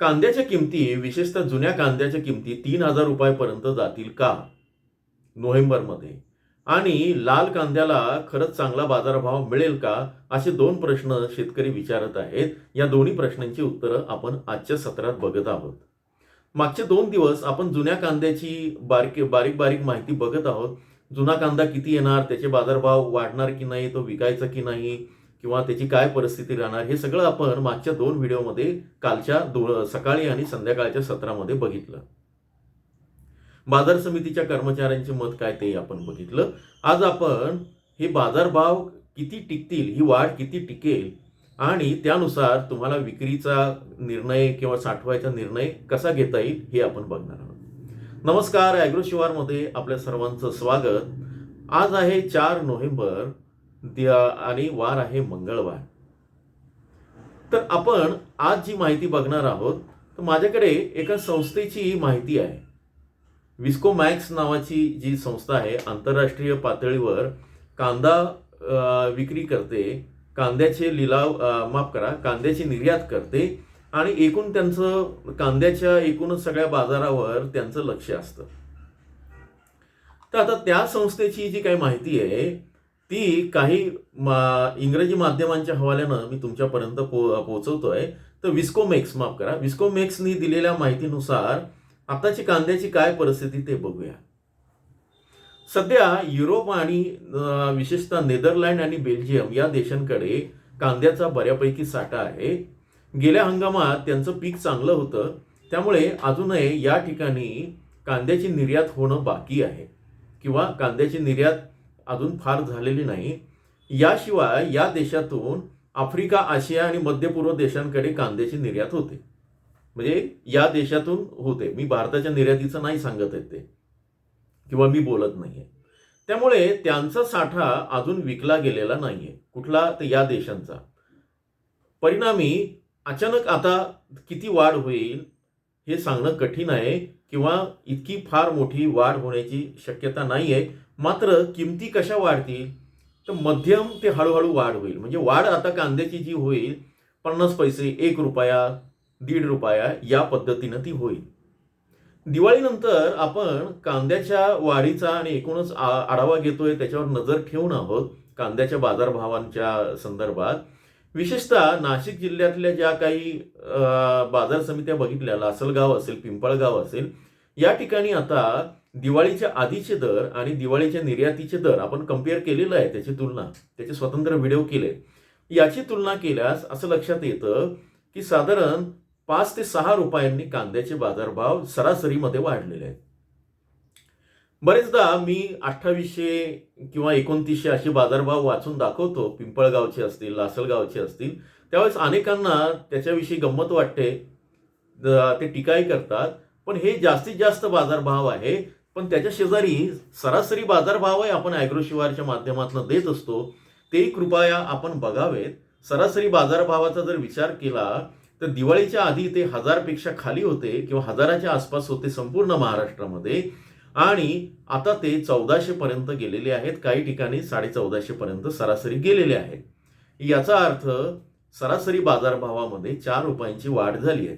कांद्याच्या किमती विशेषतः जुन्या कांद्याच्या किमती तीन हजार रुपयापर्यंत जातील का? नोव्हेंबरमध्ये. आणि लाल कांद्याला खरंच चांगला बाजारभाव मिळेल का? असे दोन प्रश्न शेतकरी विचारत आहेत. या दोन्ही प्रश्नांची उत्तरं आपण आजच्या सत्रात बघत आहोत. मागचे दोन दिवस आपण जुन्या कांद्याची बारके बारीक बारीक माहिती बघत आहोत. जुना कांदा किती येणार? त्याचे बाजारभाव वाढणार की नाही? तो विकायचा की नाही? किंवा त्याची काय परिस्थिती राहणार हे सगळं आपण मागच्या दोन व्हिडिओमध्ये कालच्या दो सकाळी आणि संध्याकाळच्या सत्रामध्ये बघितलं. बाजार समितीच्या कर्मचाऱ्यांचे मत काय ते आपण बघितलं. आज आपण हे बाजारभाव किती टिकतील ही वाढ किती टिकेल आणि त्यानुसार तुम्हाला विक्रीचा निर्णय किंवा साठवायचा निर्णय कसा घेता येईल हे आपण बघणार आहोत. नमस्कार ॲग्रो शिवारमध्ये आपल्या सर्वांचं स्वागत. आज आहे चार नोव्हेंबर आणि वार आहे मंगळवार. तर आपण आज जी माहिती बघणार आहोत तर माझ्याकडे एका संस्थेची माहिती आहे. विस्को मॅक्स नावाची जी संस्था आहे आंतरराष्ट्रीय पातळीवर कांदा विक्री करते कांद्याचे लिलाव माफ करा कांद्याची निर्यात करते आणि एकूण त्यांचं कांद्याच्या एकूणच सगळ्या बाजारावर त्यांचं लक्ष असतं. तर आता त्या संस्थेची जी काही माहिती आहे ती काही मा इंग्रजी माध्यमांच्या हवाल्यानं मी तुमच्यापर्यंत पो पोचवतोय. तर विस्कोमेक्स माफ करा. विस्कोमेक्सनी दिलेल्या माहितीनुसार आताची कांद्याची काय परिस्थिती ते बघूया. सध्या युरोप आणि विशेषतः नेदरलँड आणि बेल्जियम या देशांकडे कांद्याचा बऱ्यापैकी साठा आहे. गेल्या हंगामात त्यांचं पीक चांगलं होतं. त्यामुळे अजूनही या ठिकाणी कांद्याची निर्यात होणं बाकी आहे. किंवा कांद्याची निर्यात अजून फार झालेली नाही. याशिवाय या देशातून आफ्रिका आशिया आणि मध्य पूर्व देशांकडे कांद्याची निर्यात होते. म्हणजे या देशातून होते. मी भारताच्या निर्यातीचं नाही सांगत आहे ते. किंवा मी बोलत नाहीये. त्यामुळे त्यांचा साठा अजून विकला गेलेला नाहीये. कुठला? तर या देशांचा. परिणामी अचानक आता किती वाढ होईल हे सांगणं कठीण आहे. किंवा इतकी फार मोठी वाढ होण्याची शक्यता नाही आहे मात्र किमती कशा वाढतील? तर मध्यम ते हळूहळू वाढ होईल. म्हणजे वाढ आता कांद्याची जी होईल पन्नास पैसे एक रुपया दीड रुपया या पद्धतीनं ती होईल. दिवाळीनंतर आपण कांद्याच्या वाढीचा आणि एकूणच आ- आढावा घेतोय त्याच्यावर नजर ठेवून आहोत कांद्याच्या बाजारभावांच्या संदर्भात. विशेषतः नाशिक जिल्ह्यातल्या ज्या काही बाजार समित्या बघितल्या लासलगाव असेल पिंपळगाव असेल या ठिकाणी आता दिवाळीच्या आधीचे दर आणि दिवाळीच्या निर्यातीचे दर आपण कंपेअर केलेलं आहे त्याची तुलना त्याचे स्वतंत्र व्हिडिओ केले. याची तुलना केल्यास असं लक्षात येतं की साधारण पाच ते सहा रुपयांनी कांद्याचे बाजारभाव सरासरीमध्ये वाढलेले आहेत. बरेचदा मी अठ्ठावीसशे किंवा एकोणतीसशे असे बाजारभाव वाचून दाखवतो पिंपळगावचे असतील लासलगावचे असतील त्यावेळेस अनेकांना त्याच्याविषयी गंमत वाटते ते टीकाही करतात. पण हे जास्तीत जास्त बाजारभाव आहे पण त्याच्या शेजारी सरासरी बाजारभावही आपण ॲग्रोशिवारच्या माध्यमातून देत असतो. ते कृपया आपण बघावेत. सरासरी बाजारभावाचा जर विचार केला तर दिवाळीच्या आधी ते हजारपेक्षा खाली होते किंवा हजाराच्या आसपास होते संपूर्ण महाराष्ट्रामध्ये. आणि आता ते चौदाशे पर्यंत गेलेले आहेत. काही ठिकाणी साडे चौदाशे पर्यंत सरासरी गेलेले आहेत. याचा अर्थ सरासरी बाजारभावामध्ये चार रुपयांची वाढ झाली आहे.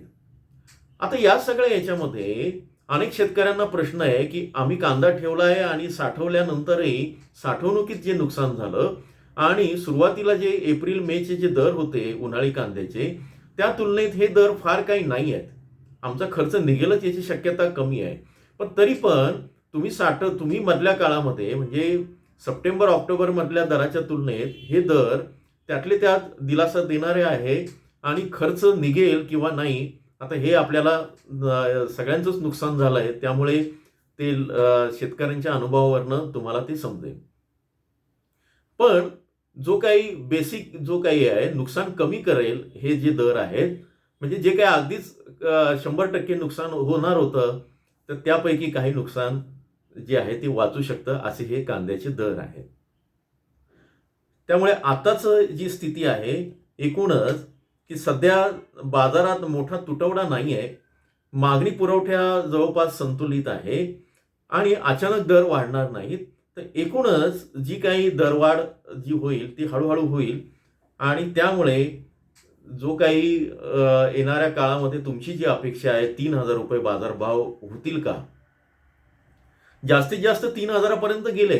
आता या सगळ्या याच्यामध्ये अनेक शेतकऱ्यांना प्रश्न आहे की आम्ही कांदा ठेवला आहे आणि साठवल्यानंतरही साठवणुकीत जे नुकसान झालं आणि सुरुवातीला जे एप्रिल मेचे जे दर होते उन्हाळी कांद्याचे त्या तुलनेत हे दर फार काही नाही आहेत. आमचा खर्च निघेलच याची शक्यता कमी आहे. पण तरी पण तुम्ही साठ तुम्ही मधल्या काळामध्ये म्हणजे सप्टेंबर ऑक्टोबर मधल्या दराच्या तुलनेत हे दर त्यातले त्यात दिलासा देणारे आहे आणि खर्च निघेल किंवा नाही आता हे आपल्याला सगळ्यांचंच नुकसान झालं आहे त्यामुळे ते शेतकऱ्यांच्या अनुभवावरनं तुम्हाला ते समजेल. पण जो काही बेसिक जो काही आहे नुकसान कमी करेल हे जे दर आहेत म्हणजे जे काही अगदीच शंभर टक्के नुकसान होणार होतं तर त्यापैकी काही नुकसान जे आहे ते वाचू शकतं असे हे कांद्याचे दर आहेत. त्यामुळे आताच जी स्थिती आहे एकूणच की सध्या बाजारात मोठा तुटवडा नाही आहे मागणी पुरवठ्या जवळपास संतुलित आहे आणि अचानक दर वाढणार नाहीत. तर एकूणच जी काही दरवाढ जी होईल ती हळूहळू होईल आणि त्यामुळे जो काही येणाऱ्या काळामध्ये तुमची जी अपेक्षा आहे तीन हजार रुपये बाजारभाव होतील का? जास्तीत जास्त तीन हजारापर्यंत गेले.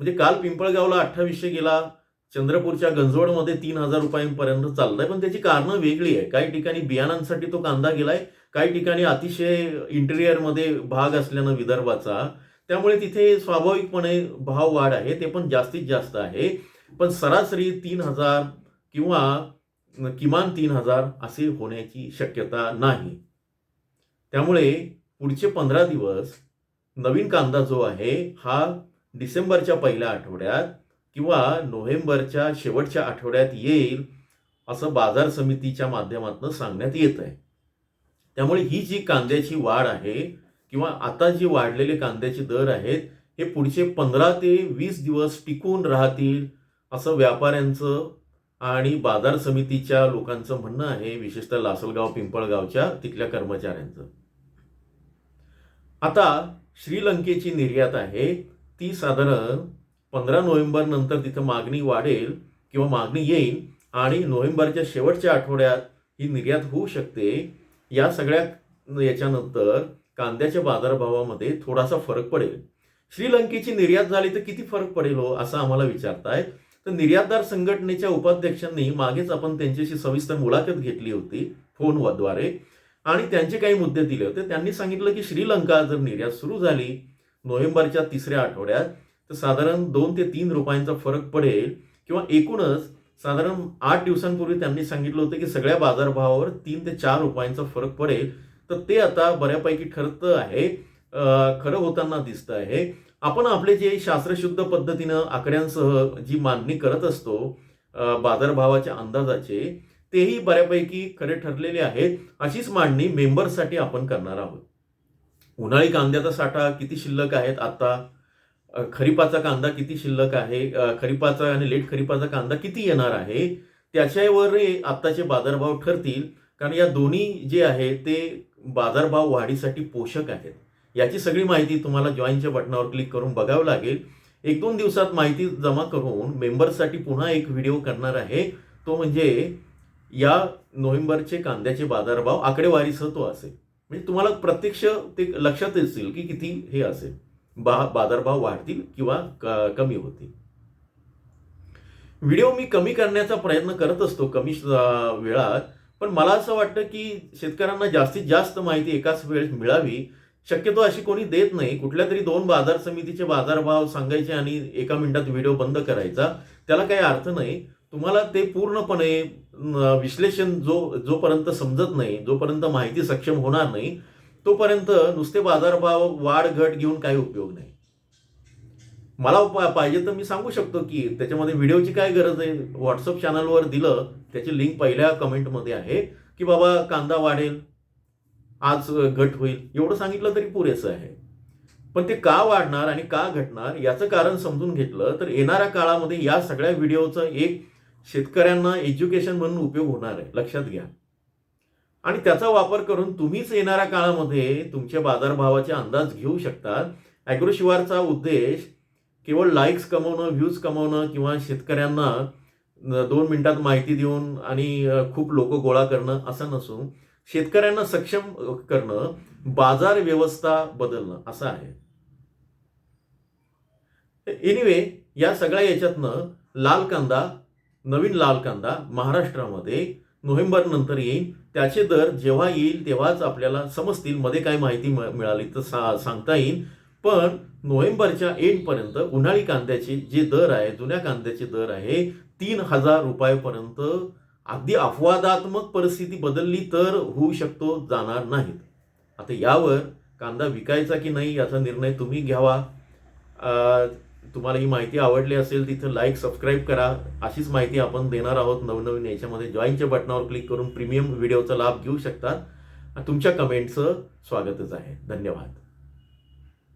म्हणजे काल पिंपळगावला अठ्ठावीसशे गेला चंद्रपूरच्या गंजवडमध्ये तीन हजार रुपयांपर्यंत चाललाय. पण त्याची कारणं वेगळी आहे. काही ठिकाणी बियाणांसाठी तो कांदा गेलाय काही ठिकाणी अतिशय इंटेरियरमध्ये भाग असल्यानं विदर्भाचा. त्यामुळे तिथे स्वाभाविकपणे भाव वाढ आहे. ते पण जास्तीत जास्त आहे. पण सरासरी तीन हजार किंवा किमान तीन हजार असे होण्याची शक्यता नाही. त्यामुळे पुढचे पंधरा दिवस नवीन कांदा जो आहे हा डिसेंबरच्या पहिल्या आठवड्यात किंवा नोव्हेंबरच्या शेवटच्या आठवड्यात येईल असं बाजार समितीच्या माध्यमातून सांगण्यात येत आहे. त्यामुळे ही जी कांद्याची वाढ आहे किंवा आता जी वाढलेले कांद्याचे दर आहेत हे पुढचे पंधरा ते वीस दिवस टिकून राहतील असं व्यापाऱ्यांचं आणि बाजार समितीच्या लोकांचं म्हणणं आहे विशेषतः लासलगाव पिंपळगावच्या तिथल्या कर्मचाऱ्यांचं. आता श्रीलंकेची निर्यात आहे. ती साधारण पंधरा नोव्हेंबर नंतर तिथं मागणी वाढेल किंवा मागणी येईल आणि नोव्हेंबरच्या शेवटच्या आठवड्यात ही निर्यात होऊ शकते. या सगळ्या याच्यानंतर कांद्याच्या बाजारभावामध्ये थोडासा फरक पडेल. श्रीलंकेची निर्यात झाली तर किती फरक पडेल हो असं आम्हाला विचारताय तर निर्यातदार संघटनेच्या उपाध्यक्षांनी मागेच आपण त्यांच्याशी सविस्तर मुलाखत घेतली होती फोनद्वारे. आणि त्यांचे काही मुद्दे दिले होते. त्यांनी सांगितलं की श्रीलंका जर निर्यात सुरू झाली नोव्हेंबरच्या तिसऱ्या आठवड्यात तर साधारण दोन ते तीन रुपयांचा फरक पडेल. किंवा एकूणच साधारण आठ दिवसांपूर्वी त्यांनी सांगितलं होतं की सगळ्या बाजारभावावर तीन ते चार रुपयांचा फरक पडेल. तर ते आता बऱ्यापैकी ठरतं आहे. खरं होताना दिसतं आहे. आपण आपले जे शास्त्रशुद्ध पद्धतीनं आकड्यांसह जी मांडणी करत असतो बाजारभावाच्या अंदाजाचे तेही बऱ्यापैकी खरे ठरलेले आहेत. अशीच मांडणी मेंबरसाठी आपण करणार आहोत. उन्हाळी कांद्याचा साठा किती शिल्लक आहेत आता? खरीपाचा कांदा किती शिल्लक आहे? खरीपाचा आणि लेट खरीपाचा कांदा किती येणार आहे? त्याच्यावर आत्ताचे बाजारभाव ठरतील. कारण या दोन्ही जे आहे ते बाजारभाव वाढीसाठी पोषक आहेत. याची सगळी माहिती तुम्हाला जॉईनच्या बटनावर क्लिक करून बघावं लागेल. एक दोन दिवसात माहिती जमा करून मेंबर्ससाठी पुन्हा एक व्हिडिओ करणार आहे. तो म्हणजे या नोव्हेंबरचे कांद्याचे बाजारभाव आकडेवारीसह तो असेल. म्हणजे तुम्हाला प्रत्यक्ष ते लक्षात येतील की किती हे असेल. बा बाजारभाव वाढतील किंवा कमी होतील. व्हिडिओ मी कमी करण्याचा प्रयत्न करत असतो कमी वेळात पण मला असं वाटतं की शेतकऱ्यांना जास्तीत जास्त माहिती एकाच वेळेस मिळावी. शक्यतो अशी कोणी देत नाही. कुठल्या तरी दोन बाजार समितीचे बाजारभाव सांगायचे आणि एका मिनिटात व्हिडिओ बंद करायचा त्याला काही अर्थ नाही. तुम्हाला ते पूर्णपणे विश्लेषण जो जोपर्यंत समजत नाही जोपर्यंत माहिती सक्षम होणार नाही तोपर्यंत नुसते बाजारभाव वाढ घट घेऊन काही उपयोग नाही. मला पाहिजे तर मी सांगू शकतो की त्याच्यामध्ये व्हिडिओची काय गरज आहे? व्हॉट्सअप चॅनलवर दिलं त्याची लिंक पहिल्या कमेंटमध्ये आहे की बाबा कांदा वाढेल आज घट होईल. एवढं सांगितलं तरी पुरेसं आहे. पण ते का वाढणार आणि का घटणार याचं कारण समजून घेतलं तर येणाऱ्या काळामध्ये या सगळ्या व्हिडिओचं एक शेतकऱ्यांना एज्युकेशन म्हणून उपयोग होणार आहे. लक्षात घ्या. आणि त्याचा वापर करून तुम्हीच येणाऱ्या काळामध्ये तुमच्या बाजारभावाचे अंदाज घेऊ शकतात. ॲग्रोशिवारचा उद्देश केवळ लाईक्स कमवणं व्ह्यूज कमवणं किंवा शेतकऱ्यांना दोन मिनिटात माहिती देऊन आणि खूप लोक गोळा करणं असं नसून शेतकऱ्यांना सक्षम करणं बाजार व्यवस्था बदलणं असं आहे. एनिवे या सगळ्या याच्यातनं लाल कांदा नवीन लाल कांदा महाराष्ट्रामध्ये नोव्हेंबरनंतर येईल. त्याचे दर जेव्हा येईल तेव्हाच आपल्याला समजतील मध्ये काय माहिती मिळाली तर सा सांगता येईल. पण नोव्हेंबरच्या एंडपर्यंत उन्हाळी कांद्याचे जे दर आहे जुन्या कांद्याचे दर आहे तीन हजार रुपयापर्यंत अगदी अपवादात्मक परिस्थिती बदलली तर होऊ शकतो जाणार नाहीत. आता यावर कांदा विकायचा की नाही याचा निर्णय तुम्ही घ्यावा. तुम्हाला ही माहिती आवडली असेल तिथं लाईक सबस्क्राईब करा. अशीच माहिती आपण देणार आहोत नवनवीन याच्यामध्ये. जॉईनच्या बटनावर क्लिक करून प्रीमियम व्हिडिओचा लाभ घेऊ शकतात तुमच्या कमेंटचं स्वागतच आहे. धन्यवाद.